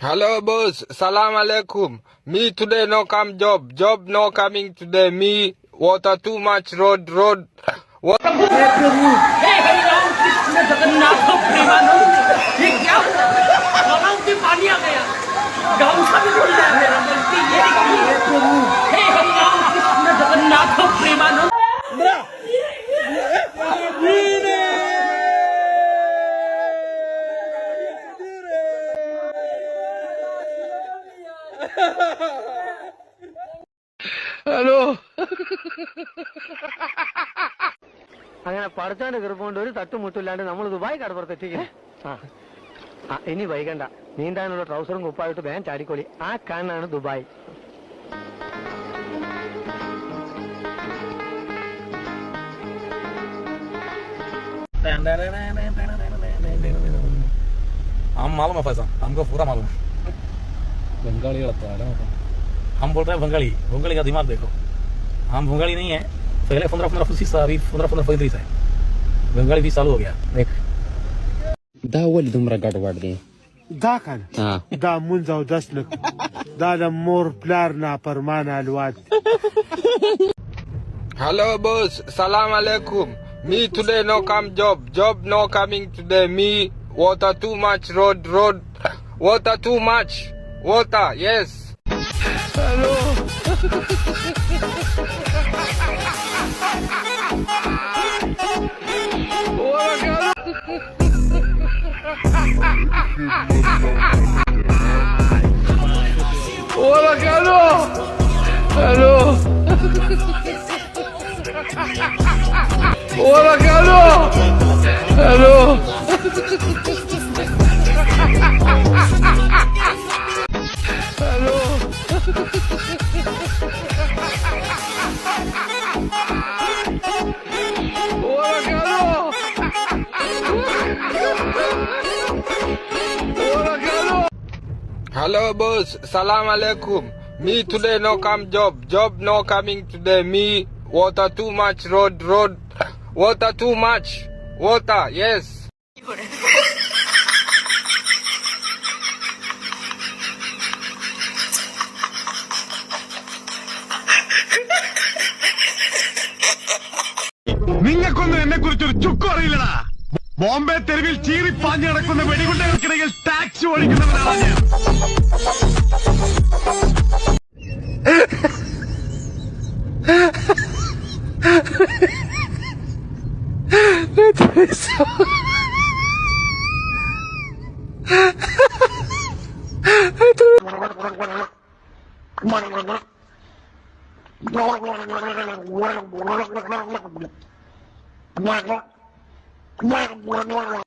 Hello boss, salam alaikum. Me today no come job, job no coming today. Me water too much road, road. What? അങ്ങനെ പഠിച്ചാന്റെ കൃപകൊണ്ട് ഒരു തട്ടുമുട്ടില്ലാണ്ട് നമ്മൾ Dubai കടപ്പുറത്തെത്തിക്കും ആ ആ, ഇനി വൈകണ്ട നീന്താനുള്ള ട്രൗസറും കുപ്പായിട്ട് വേഗം ചാടിക്കോളി ആ കാണാണ് ദുബായ് हम मालूम है फैसा हमको पूरा मालूम है बंगाली लगता है ना हम बोल रहे हैं बंगाली। बंगाली का दिमाग देखो। हम बंगाली नहीं है। पहले पंद्रह पंद्रह पच्चीस था अभी पंद्रह पंद्रह पैंतीस है। बंगाली भी चालू हो गया। देख। दा वाली तुमरा गट वाट दिए दा खान हाँ। दा मुंजा दस दा दादा मोर प्लार ना परमान अलवाद। हेलो बॉस सलाम अलैकुम me today no come job job no coming today me water too much road road water too much Water. Yes. Hello. Hola, Cano! Hello. Hola, Hello. Hello boss, salam alaikum. Me today no come job, job no coming today. Me water too much road, road. Water too much. Water, yes. നിങ്ങൾക്കൊന്നും എന്നെ കുറിച്ചൊരു ചുക്കും അറിയില്ലടാ ബോംബെ തെരുവിൽ ചീറിപ്പാഞ്ഞു കിടക്കുന്ന വെടികുണ്ടകൾക്കിടയിൽ taxi ഓടിക്കുന്നവനാണ് ഞാൻ What? wow wow wow